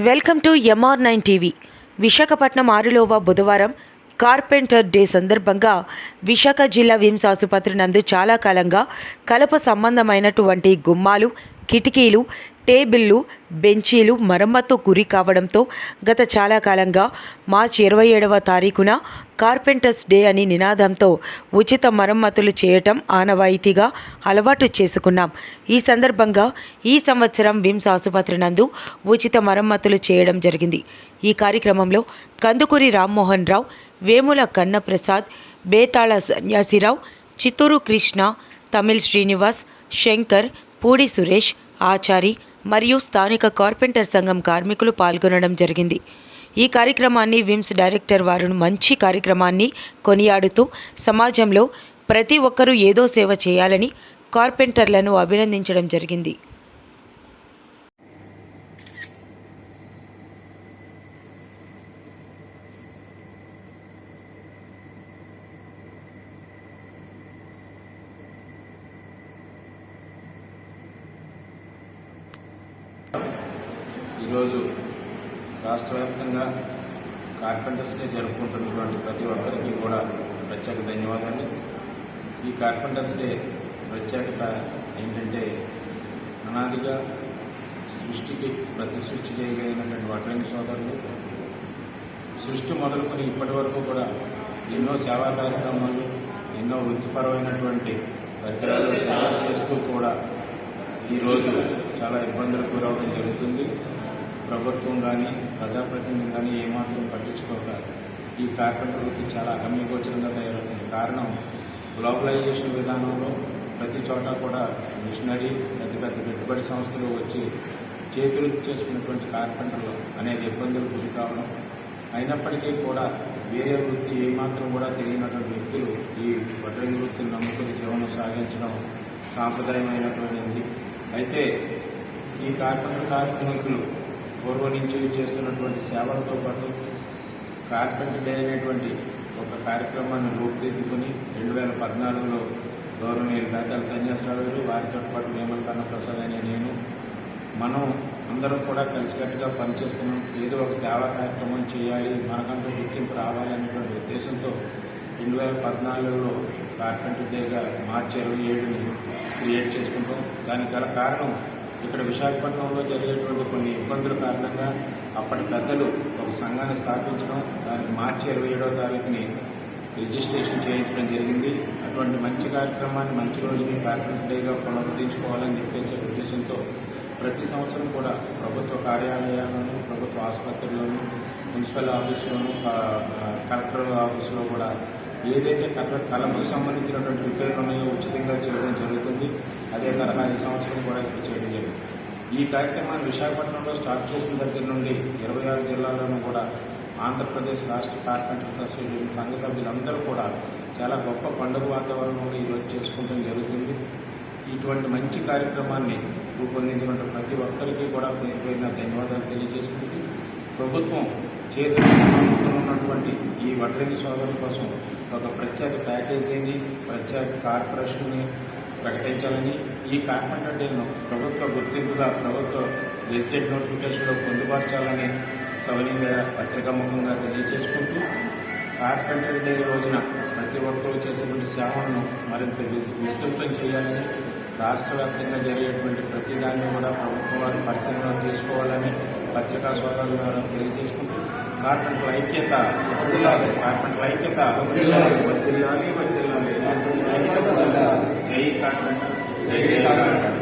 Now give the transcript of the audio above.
Welcome to M R nine TV Visakhapatnam Arulova బుధవారం carpenter day సందర్భంగా విశాఖ జిల్లా VIMS ఆసుపత్రి నందు చాలా కాలంగా కలప సంబంధమైనటువంటి గుమ్మాలు కిటికీలు టేబుళ్ళు బెంచీలు మరమ్మత్తు గురి కావడంతో గత చాలా కాలంగా మార్చి ఇరవై ఏడవ తారీఖున కార్పెంటర్స్ డే అని నినాదంతో ఉచిత మరమ్మతులు చేయటం ఆనవాయితీగా అలవాటు చేసుకున్నాం. ఈ సందర్భంగా ఈ సంవత్సరం విమ్స్ ఆసుపత్రి నందు ఉచిత మరమ్మతులు చేయడం జరిగింది. ఈ కార్యక్రమంలో కందుకూరి రామ్మోహన్ రావు వేముల కన్నప్రసాద్ బేతాళ సన్యాసిరావు చిత్తూరు కృష్ణ తమిళ్ శ్రీనివాస్ శంకర్ పూడి సురేష్ ఆచారి మరియు స్థానిక కార్పెంటర్ సంఘం కార్మికులు పాల్గొనడం జరిగింది. ఈ కార్యక్రమాన్ని విమ్స్ డైరెక్టర్ వారు మంచి కార్యక్రమాన్ని కొనియాడుతూ సమాజంలో ప్రతి ఒక్కరూ ఏదో సేవ చేయాలని కార్పెంటర్లను అభినందించడం జరిగింది. ఈరోజు రాష్ట్ర వ్యాప్తంగా కార్పెంటర్స్ డే జరుపుకుంటున్నటువంటి ప్రతి ఒక్కరికి కూడా ప్రత్యేక ధన్యవాదాలు. ఈ కార్పెంటర్స్ డే ప్రత్యేకత ఏంటంటే అనాదిగా సృష్టికి ప్రతి సృష్టి చేయగలిగినటువంటి వడ్రంగి సోదరులు సృష్టి మొదలుకొని ఇప్పటి వరకు కూడా ఎన్నో సేవా కార్యక్రమాలు ఎన్నో వృత్తిపరమైనటువంటి పరికరాలు తయారు చేస్తూ కూడా ఈరోజు చాలా ఇబ్బందులకు గురవడం జరుగుతుంది. ప్రభుత్వం కానీ ప్రజాప్రతినిధులు కానీ ఏమాత్రం పట్టించుకోక ఈ కార్పెంటర్ వృత్తి చాలా అగమ్యగోచరంగా తయారవుతుంది. కారణం గ్లోబలైజేషన్ విధానంలో ప్రతి చోట కూడా మిషనరీ పెద్ద పెద్ద పెట్టుబడి సంస్థలు వచ్చి చేతివృత్తి చేసుకున్నటువంటి కార్పెంటర్లు అనేక ఇబ్బందులు గురి కావడం. అయినప్పటికీ కూడా వేరే వృత్తి ఏమాత్రం కూడా తెలియనటువంటి వ్యక్తులు ఈ వడ్రంగి వృత్తిని నమ్ముకుని జీవనం సాగించడం సాంప్రదాయమైనటువంటిది. అయితే ఈ కార్పెంటర్ కార్మికులు పూర్వం నుంచి చేస్తున్నటువంటి సేవలతో పాటు కార్పెంటర్ డే అనేటువంటి ఒక కార్యక్రమాన్ని రూపుదిద్దుకుని రెండు వేల పద్నాలుగులో గౌరవనీయులు పేదల సన్యాసరావు గారు వారితో పాటు వేమల కన్నప్రసాద్ అనే నేను మనం అందరం కూడా కలిసికట్టుగా పనిచేస్తున్నాం. ఏదో ఒక సేవా కార్యక్రమం చేయాలి మనకంటూ గుర్తింపు రావాలి అనేటువంటి ఉద్దేశంతో రెండు వేల పద్నాలుగులో కార్పెంటర్ డేగా మార్చి ఇరవై ఏడుని క్రియేట్ చేసుకుంటాం. దానికి గల కారణం ఇక్కడ విశాఖపట్నంలో జరిగేటువంటి కొన్ని ఇబ్బందుల కారణంగా అప్పటి పెద్దలు ఒక సంఘాన్ని స్థాపించడం దానికి మార్చి ఇరవై ఏడవ తారీఖుని రిజిస్ట్రేషన్ చేయించడం జరిగింది. అటువంటి మంచి కార్యక్రమాన్ని మంచి రోజుని కార్పెంటర్ డేగా పునరుద్ధరించుకోవాలని చెప్పేసి ఉద్దేశంతో ప్రతి సంవత్సరం కూడా ప్రభుత్వ కార్యాలయాలను ప్రభుత్వ ఆసుపత్రుల్లోనూ మున్సిపల్ ఆఫీసులోను కలెక్టర్ ఆఫీసులో కూడా ఏదైతే కల కళకు సంబంధించినటువంటి రిపేర్లు ఉన్నాయో ఉచితంగా చేయడం జరుగుతుంది. అదే తరహా ఈ సంవత్సరం కూడా ఇప్పుడు చేయడం జరిగింది ఈ కార్యక్రమాన్ని విశాఖపట్నంలో స్టార్ట్ చేసిన దగ్గర నుండి ఇరవై ఆరు జిల్లాల్లోనూ కూడా ఆంధ్రప్రదేశ్ రాష్ట్ర కార్పెంటర్స్ అసోసియేషన్ సంఘ సభ్యులందరూ కూడా చాలా గొప్ప పండుగ వాతావరణంలో ఈరోజు చేసుకోవడం జరుగుతుంది. ఇటువంటి మంచి కార్యక్రమాన్ని రూపొందించిన ప్రతి ఒక్కరికి కూడా పేరుపైన ధన్యవాదాలు తెలియజేసుకుంటూ ప్రభుత్వం చేతులు ఉన్నటువంటి ఈ వడ్రంగి సోదరుల కోసం ఒక ప్రత్యేక ప్యాకేజీని ప్రత్యేక కార్పొరేషన్ని ప్రకటించాలని ఈ కార్పెంటర్ డేను ప్రభుత్వ గుర్తింపుగా ప్రభుత్వ గెజిటెడ్ నోటిఫికేషన్లో పొందుపరచాలని సవనీయంగా పత్రికాముఖంగా తెలియజేసుకుంటూ కార్పెంటర్ డే రోజున ప్రతి ఒక్కరూ చేసేటువంటి సేవలను మరింత విస్తృతం చేయాలని రాష్ట్ర వ్యాప్తంగా జరిగేటువంటి ప్రతిదాన్ని కూడా ప్రభుత్వం వారు పరిశీలన తీసుకోవాలని పత్రికా సోదరులు ద్వారా తెలియజేసుకుంటూ కార్పెంటర్ ఐక్యత కార్పెంటర్ ఐక్యత వర్దిల్లాలి వర్దిల్లాలి జై కార్పెంటర్ జై కార్పెంటర్